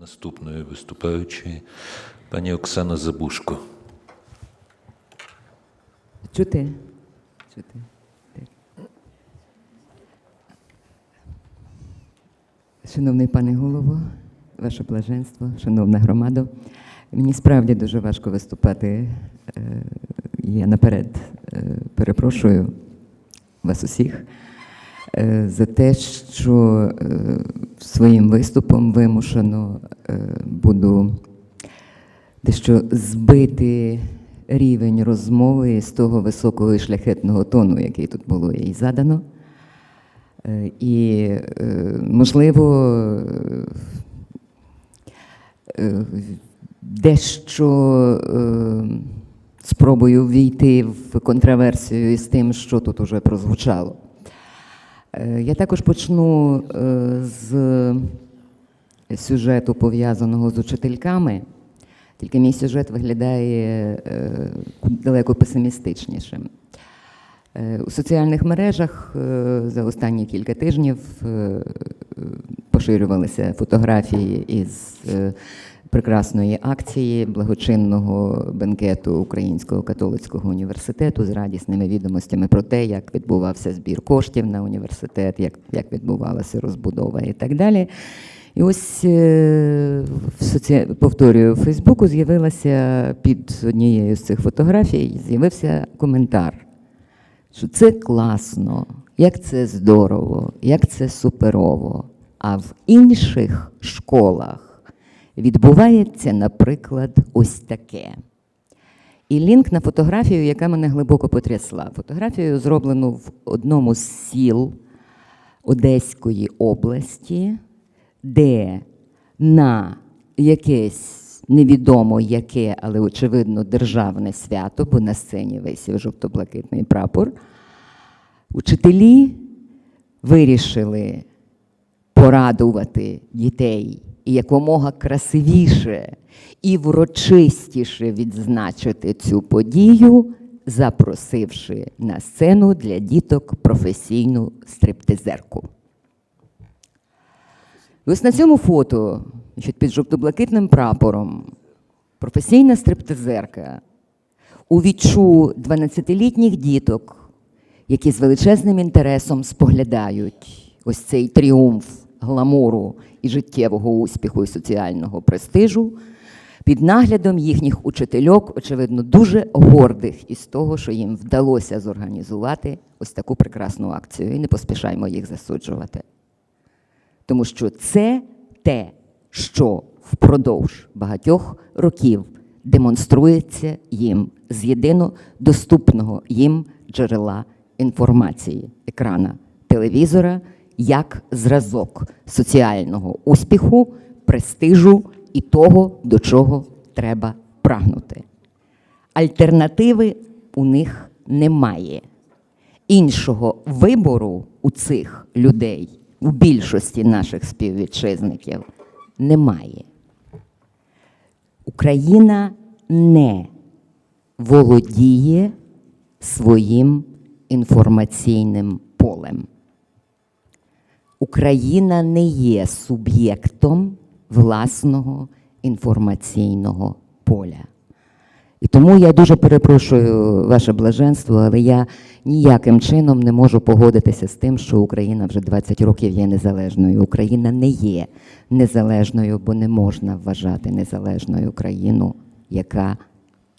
Наступною виступаючою пані Оксана Забушко. Чути? Чути. Шановний пане голово, ваше блаженство, шановна громада, мені справді дуже важко виступати. Е, Я наперед е, перепрошую вас усіх е, за те, що своїм виступом вимушено е, буду дещо збити рівень розмови з того високого і шляхетного тону, який тут було їй задано. Е, І, е, можливо, дещо спробую ввійти в контраверсію із тим, що тут уже прозвучало. Е, Я також почну е, з сюжету, пов'язаного з учительками, тільки мій сюжет виглядає е, далеко песимістичнішим. У соціальних мережах за останні кілька тижнів поширювалися фотографії із прекрасної акції благочинного бенкету Українського католицького університету з радісними відомостями про те, як відбувався збір коштів на університет, як, як відбувалася розбудова і так далі. І ось е, в соці... повторюю, в Фейсбуку з'явилася під однією з цих фотографій, з'явився коментар що це класно, як це здорово, як це суперово. А в інших школах відбувається, наприклад, ось таке. І лінк на фотографію, яка мене глибоко потрясла. Фотографію зроблену в одному з сіл Одеської області, де на якесь невідомо яке, але очевидно державне свято, бо на сцені висів жовто-блакитний прапор, учителі вирішили порадувати дітей і якомога красивіше і врочистіше відзначити цю подію, запросивши на сцену для діток професійну стриптизерку. Ось на цьому фото, під жовто-блакитним прапором, професійна стриптизерка увічу 12-літніх діток, які з величезним інтересом споглядають ось цей тріумф гламуру і життєвого успіху і соціального престижу, під наглядом їхніх учительок, очевидно, дуже гордих із того, що їм вдалося зорганізувати ось таку прекрасну акцію. І не поспішаймо їх засуджувати. Тому що це те, що впродовж багатьох років демонструється їм з єдино доступного їм джерела інформації екрана телевізора як зразок соціального успіху, престижу і того, до чого треба прагнути. Альтернативи у них немає. Іншого вибору у цих людей, у більшості наших співвітчизників, немає. Україна не володіє своїм інформаційним полем. Україна не є суб'єктом власного інформаційного поля. І тому я дуже перепрошую ваше блаженство, але я ніяким чином не можу погодитися з тим, що Україна вже 20 років є незалежною. Україна не є незалежною, бо не можна вважати незалежною країну, яка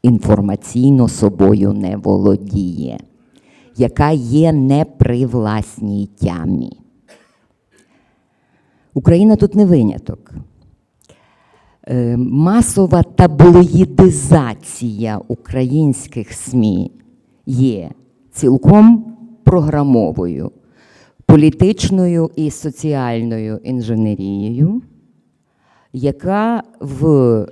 інформаційно собою не володіє, яка є не при власній тямі. Україна тут не виняток. Е, масова таблоїдизація українських СМІ є цілком програмовою, політичною і соціальною інженерією, яка в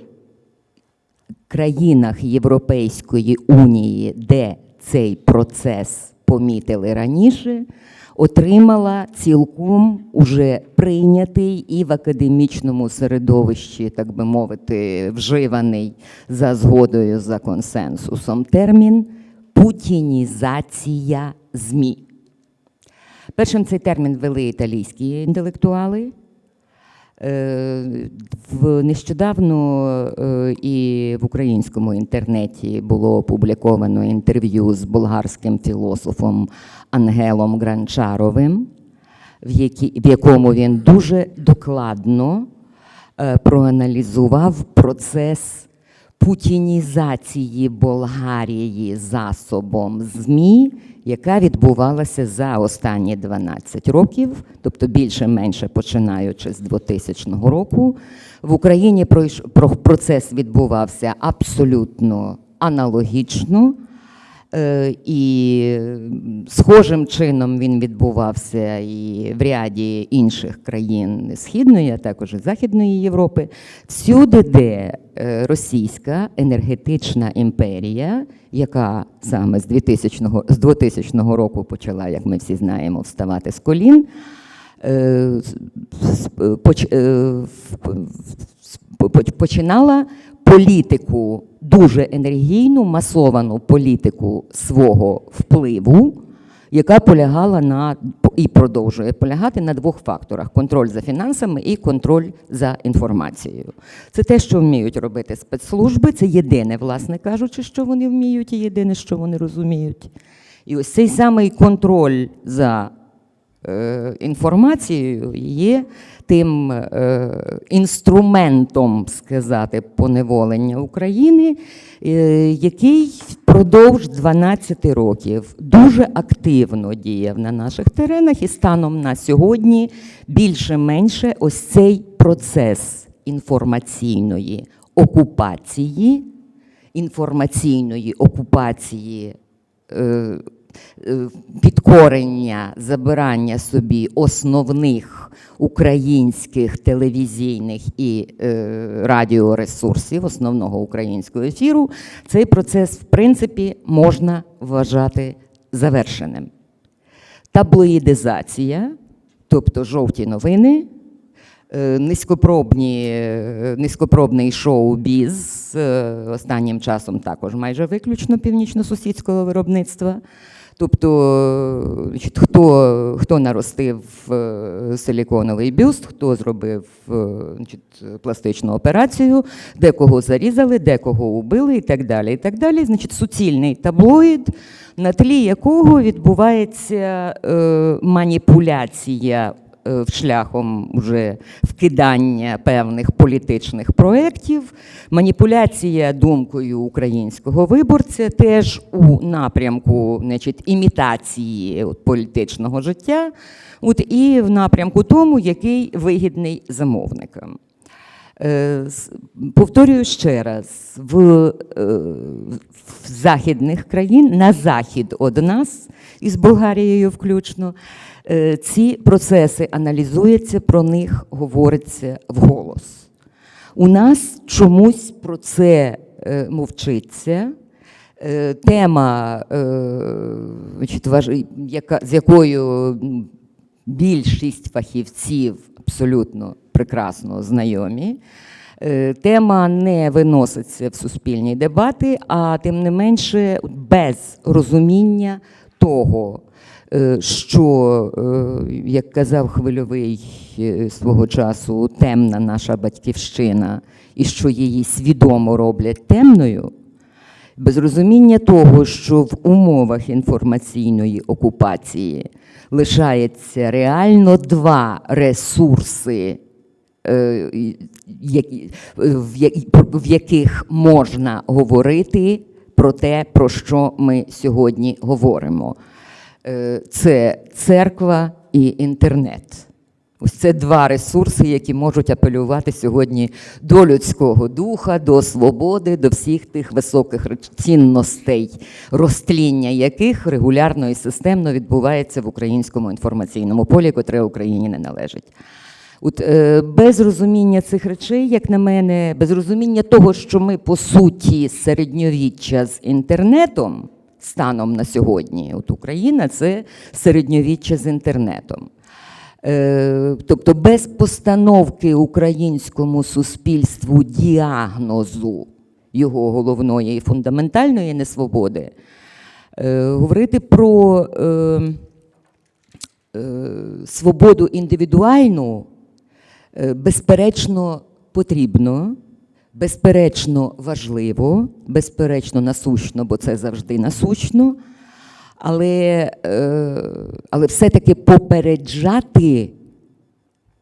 країнах Європейської унії, де цей процес помітили раніше, отримала цілком уже прийнятий і в академічному середовищі, так би мовити, вживаний за згодою за консенсусом термін путінізація ЗМІ. Першим цей термін ввели італійські інтелектуали. Е, В нещодавно е, і в українському інтернеті було опубліковано інтерв'ю з болгарським філософом Ангелом Гранчаровим, в, якому він дуже докладно е, проаналізував процес путінізації Болгарії засобом ЗМІ, яка відбувалася за останні 12 років, тобто більше-менше починаючи з 2000 року. В Україні про- процес відбувався абсолютно аналогічно. Е, І схожим чином він відбувався і в ряді інших країн Східної, а також і Західної Європи. Всюди, де е, російська енергетична імперія, яка саме з 2000, з 2000 року почала, як ми всі знаємо, вставати з колін, починала політику, дуже енергійну, масовану політику свого впливу, яка полягала на і продовжує полягати на двох факторах: контроль за фінансами і контроль за інформацією. Це те, що вміють робити спецслужби. Це єдине, власне кажучи, що вони вміють, і єдине, що вони розуміють. І ось цей самий контроль за інформацією є тим е, інструментом, сказати, поневолення України, е, який впродовж 12 років дуже активно діяв на наших теренах, і станом на сьогодні більше-менше ось цей процес інформаційної окупації, інформаційної окупації. Е, підкорення, забирання собі основних українських телевізійних і е, радіоресурсів, основного українського ефіру, цей процес, в принципі, можна вважати завершеним. Таблоїдизація, тобто жовті новини, е, низькопробні, низькопробний шоу-біз, е, останнім часом також майже виключно північно-сусідського виробництва. Тобто, хто, хто наростив е, силіконовий бюст, хто зробив е, значить, пластичну операцію, декого зарізали, декого убили і так далі. І так далі. Значить, суцільний таблоїд, на тлі якого відбувається е, маніпуляція шляхом уже вкидання певних політичних проєктів, маніпуляція думкою українського виборця теж у напрямку значить, імітації політичного життя, от, і в напрямку тому, який вигідний замовникам. Е, Повторюю ще раз, в, е, в західних країн, на захід від нас, із Болгарією включно, е, ці процеси аналізуються, про них говориться вголос. У нас чомусь про це е, мовчиться. Е, Тема, е, з якою більшість фахівців абсолютно прекрасно знайомі. Е, Тема не виноситься в суспільні дебати, а тим не менше без розуміння того, е, що, е, як казав хвильовий е, свого часу, темна наша батьківщина, і що її свідомо роблять темною, без розуміння того, що в умовах інформаційної окупації лишається реально два ресурси, е, в яких можна говорити про те, про що ми сьогодні говоримо. Е, Це церква і інтернет. Ось це два ресурси, які можуть апелювати сьогодні до людського духа, до свободи, до всіх тих високих цінностей, розтління яких регулярно і системно відбувається в українському інформаційному полі, котре Україні не належить. От, е, без розуміння цих речей, як на мене, без розуміння того, що ми по суті середньовіччя з інтернетом станом на сьогодні, от Україна це середньовіччя з інтернетом. Е, Тобто без постановки українському суспільству діагнозу його головної і фундаментальної несвободи, е, говорити про е, свободу індивідуальну Безперечно, потрібно, безперечно, важливо, безперечно, насущно, бо це завжди насущно. Але, е, але все-таки попереджати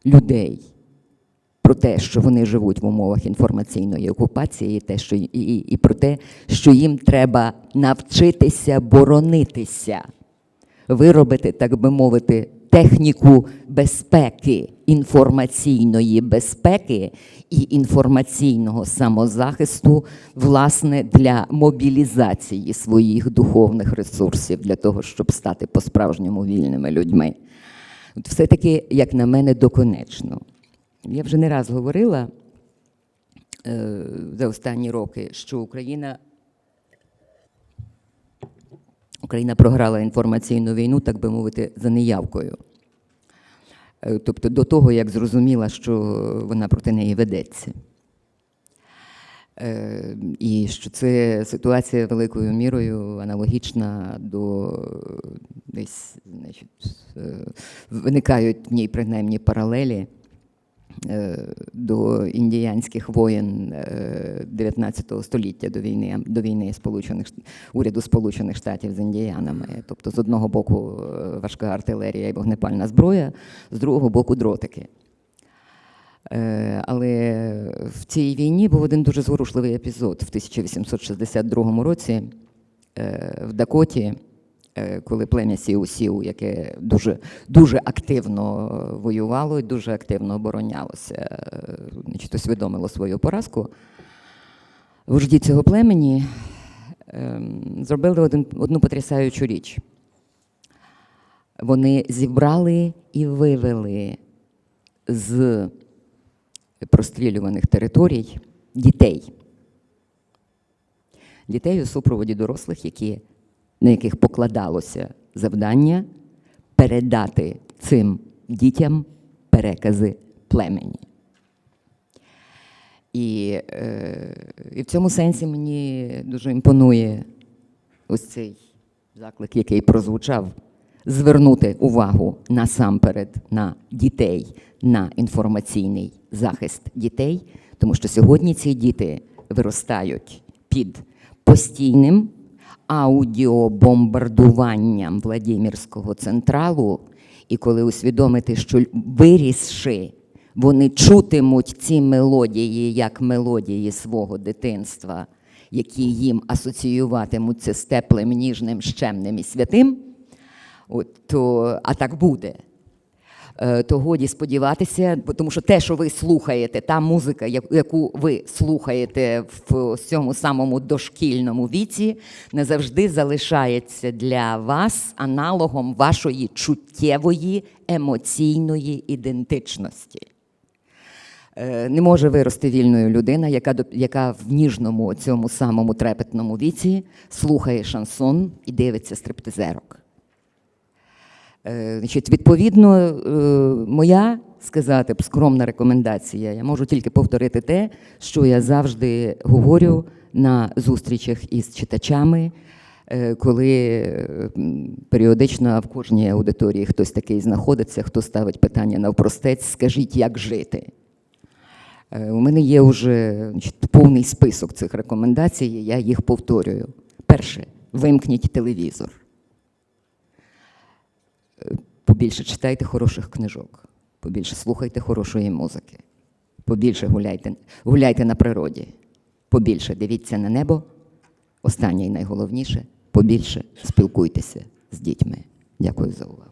людей про те, що вони живуть в умовах інформаційної окупації, і, те, що, і, і, і про те, що їм треба навчитися боронитися, виробити, так би мовити, техніку безпеки, інформаційної безпеки і інформаційного самозахисту, власне, для мобілізації своїх духовних ресурсів, для того, щоб стати по-справжньому вільними людьми. От все-таки, як на мене, доконечно. Я вже не раз говорила е, за останні роки, що Україна, Україна програла інформаційну війну, так би мовити, за неявкою. Е, Тобто до того, як зрозуміла, що вона проти неї ведеться. Е, І що це ситуація великою мірою аналогічна до десь, значить, е, виникають в ній принаймні паралелі до індіянських воєн е, 19 століття до війни, до війни Сполучених уряду Сполучених Штатів з індіянами. Тобто, з одного боку е, важка артилерія і вогнепальна зброя, з другого боку дротики. Е, Але в цій війні був один дуже зворушливий епізод в 1862 році е, в Дакоті, е, коли плем'я Сіу-Сіу, яке дуже, дуже активно воювало і дуже активно оборонялося, е, значить, усвідомило свою поразку. Вожді цього племені ем, зробили один, одну потрясаючу річ. Вони зібрали і вивели з прострілюваних територій дітей. Дітей у супроводі дорослих, які, на яких покладалося завдання передати цим дітям перекази племені. І, е, і в цьому сенсі мені дуже імпонує ось цей заклик, який прозвучав, звернути увагу насамперед на дітей, на інформаційний захист дітей, тому що сьогодні ці діти виростають під постійним аудіобомбардуванням Владимирського централу, і коли усвідомити, що вирісши, вони чутимуть ці мелодії як мелодії свого дитинства, які їм асоціюватимуться з теплим, ніжним, щемним і святим, от, то, а так буде. Е, То годі сподіватися, тому що те, що ви слухаєте, та музика, яку ви слухаєте в цьому самому дошкільному віці, не завжди залишається для вас аналогом вашої чуттєвої емоційної ідентичності. Е, Не може вирости вільною людина, яка, яка в ніжному цьому самому трепетному віці слухає шансон і дивиться стриптизерок. Е, Значить, відповідно, е, моя сказати б скромна рекомендація. Я можу тільки повторити те, що я завжди говорю на зустрічах із читачами, е, коли періодично в кожній аудиторії хтось такий знаходиться, хто ставить питання навпростець, скажіть, як жити. У мене є вже повний список цих рекомендацій, я їх повторюю. Перше, вимкніть телевізор. Побільше читайте хороших книжок, побільше слухайте хорошої музики, побільше гуляйте, гуляйте на природі, побільше дивіться на небо. Останнє і найголовніше побільше спілкуйтеся з дітьми. Дякую за увагу.